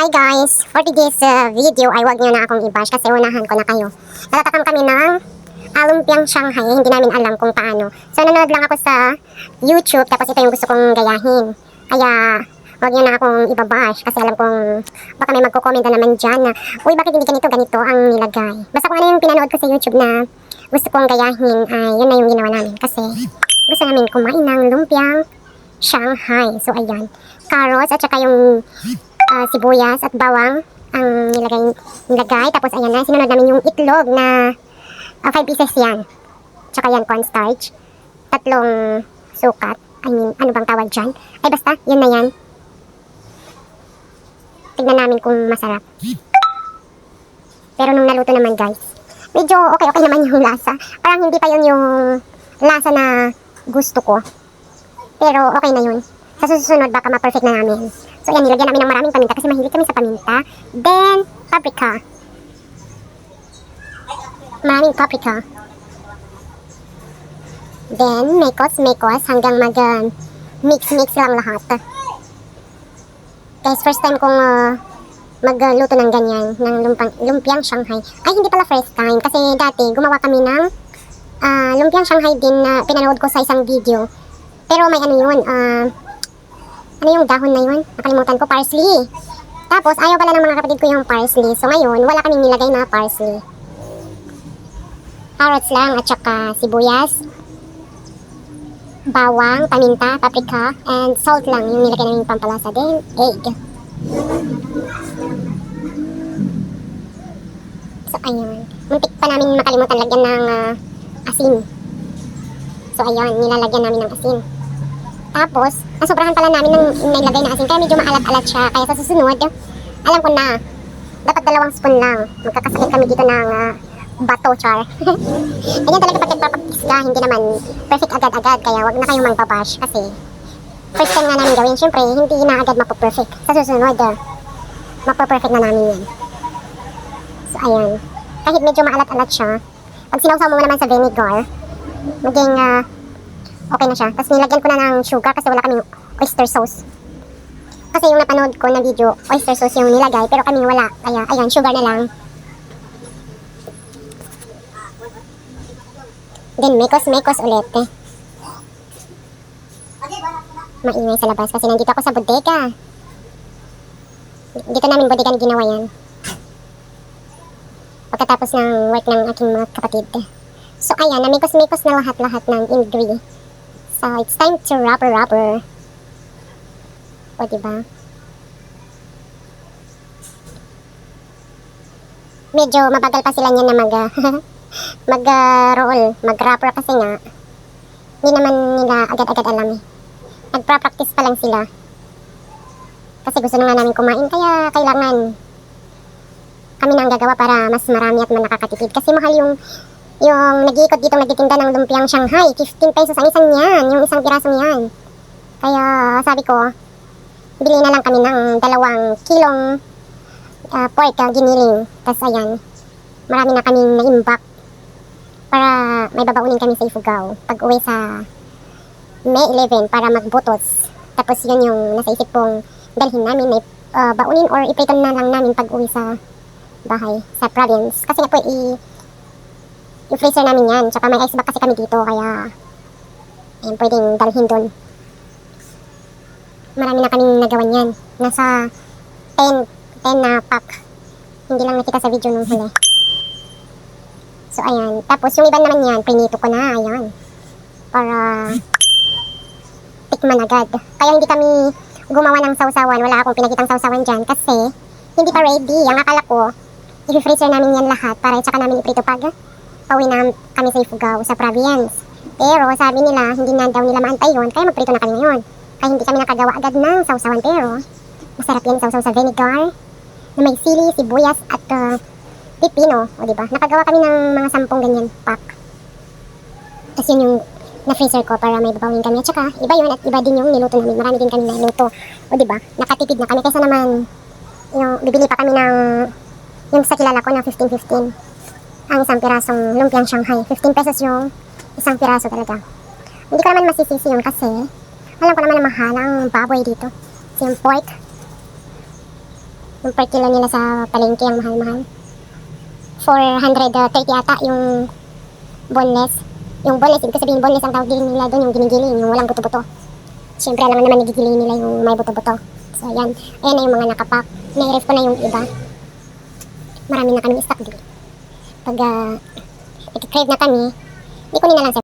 Hi guys! For today's uh, video ay wag niyo na akong i-bash kasi unahan ko na kayo. Natatakam kami ng alumpiang Shanghai, hindi namin alam kung paano. So nanonood lang ako sa YouTube tapos ito yung gusto kong gayahin. Kaya wag niyo na akong ibabash kasi alam kong baka may magko-comment na naman dyan na uy bakit hindi ganito ganito ang nilagay. Basta kung ano yung pinanood ko sa YouTube na gusto kong gayahin ay yun na yung ginawa namin kasi gusto namin kumain ng lumpiang Shanghai. So ayan, carrots at saka yung ah, sibuyas at bawang ang nilagay, nilagay. Tapos ayan na, sinunod namin yung itlog na 5 pieces yan. Tsaka yan cornstarch. Tatlong sukat. I mean, ano bang tawag dyan? Ay basta, yun na yan. Tignan namin kung masarap. Pero nung naluto naman guys, medyo okay-okay naman yung lasa. Parang hindi pa yun yung lasa na gusto ko. Pero okay na yun. Sa susunod baka ma-perfect na namin. So yan, nilagyan namin ng maraming paminta kasi mahilig kami sa paminta. Then, paprika. Maraming paprika. Then, mekos, mekos hanggang mag uh, mix-mix lang lahat. Guys, first time kong uh, magluto ng ganyan, ng lumpang, lumpiang Shanghai. Ay, hindi pala first time kasi dati gumawa kami ng ah, lumpiang Shanghai din na pinanood ko sa isang video. Pero may ano yun, ah, ano yung dahon na yun? Nakalimutan ko, parsley. Tapos, ayaw pala ng mga kapatid ko yung parsley. So, ngayon, wala kaming nilagay na parsley. Carrots lang at saka sibuyas, bawang, paminta, paprika, and salt lang yung nilagay namin pampalasa. Then, egg. So, ayun. Muntik pa namin makalimutan lagyan ng ah, asin. So, ayun, nilalagyan namin ng asin. Tapos, nasobrahan pala namin ng nilagay na asin, kaya medyo maalat-alat siya. Kaya sa susunod, alam ko na, dapat dalawang spoon lang. Magkakasakit kami dito ng ah, bato, char. Ganyan talaga pag nagpapaktis ka, hindi naman perfect agad-agad, kaya wag na kayong magbabash kasi first time nga namin gawin, syempre, hindi na agad mapo-perfect. Sa susunod, uh, mapo-perfect na namin yan. So, ayan. Kahit medyo maalat-alat siya, pag sinawsaw mo naman sa vinegar, maging ah, okay na siya. Tapos nilagyan ko na ng sugar kasi wala kaming oyster sauce. Kasi yung napanood ko na video, oyster sauce yung nilagay, pero kami wala. Kaya, ayan, sugar na lang. Then, mekos-mekos ulit. Eh. Maingay sa labas kasi nandito ako sa bodega. Dito namin bodega ni ginawa yan. Pagkatapos ng work ng aking mga kapatid. So, ayan, namikos-mikos na lahat-lahat ng ingredients. So, it's time to wrapper wrapper. O, diba? Medyo mabagal pa sila niyan na mag, mag uh, roll, mag wrapper kasi nga, hindi naman nila agad-agad alam eh. Nagpa-practice pa lang sila. Kasi gusto na nga namin kumain, kaya kailangan kami na ang gagawa para mas marami at nakakatipid. Kasi mahal yung yung nag-iikot dito nagtitinda ng lumpiang Shanghai. 15 pesos ang isang yan, yung isang pirasong yan. Kaya sabi ko, bili na lang kami ng dalawang kilong uh, pork uh, giniling. Tapos ayan, marami na kaming naimbak para may babaunin kami sa Ifugao pag uwi sa May 11 para magbutos. Tapos yun yung nasa isip kong dalhin namin, may uh, baunin or iprito na lang namin pag uwi sa bahay, sa province. Kasi nga po, i- i-freezer namin yan. Tsaka may ice kasi kami dito, kaya ayun, pwedeng dalhin doon. Marami na kaming nagawan yan. Nasa 10, 10 na pack. Hindi lang nakita sa video nung huli. So, ayan. Tapos, yung iba naman yan, pinito ko na, ayan. Para tikman agad. Kaya hindi kami gumawa ng sausawan. Wala akong pinakitang sausawan dyan kasi hindi pa ready. Ang akala ko, i-freezer namin yan lahat para tsaka namin iprito pag pauwi na kami sa Ifugao sa province. Pero sabi nila, hindi na daw nila maantay yun, kaya magprito na kami ngayon. Kaya hindi kami nakagawa agad ng sausawan pero masarap yan sausaw sa vinegar na may sili, sibuyas at uh, pipino. O diba? Nakagawa kami ng mga sampung ganyan pack. Tapos yun yung na-freezer ko para may babawin kami. At saka, iba yun at iba din yung niluto namin. Marami din kami naluto. O diba? Nakatipid na kami. Kaysa naman, yung bibili pa kami ng yung sa kilala ko na 15-15 ang isang pirasong lumpiang Shanghai. 15 pesos yung isang piraso talaga. Hindi ko naman masisisi yun kasi alam ko naman na mahal ang baboy dito. So yung pork. Yung per kilo nila sa palengke ang mahal-mahal. 430 ata yung boneless. Yung boneless, ibig sabihin boneless ang tawag nila doon, yung ginigiling, yung walang buto-buto. Siyempre, alam naman nagigiling nila yung may buto-buto. So, yan. Ayan na yung mga nakapak. Nairef ko na yung iba. Marami na kami stock din. Pag uh, crave na kami, di ko na lang sa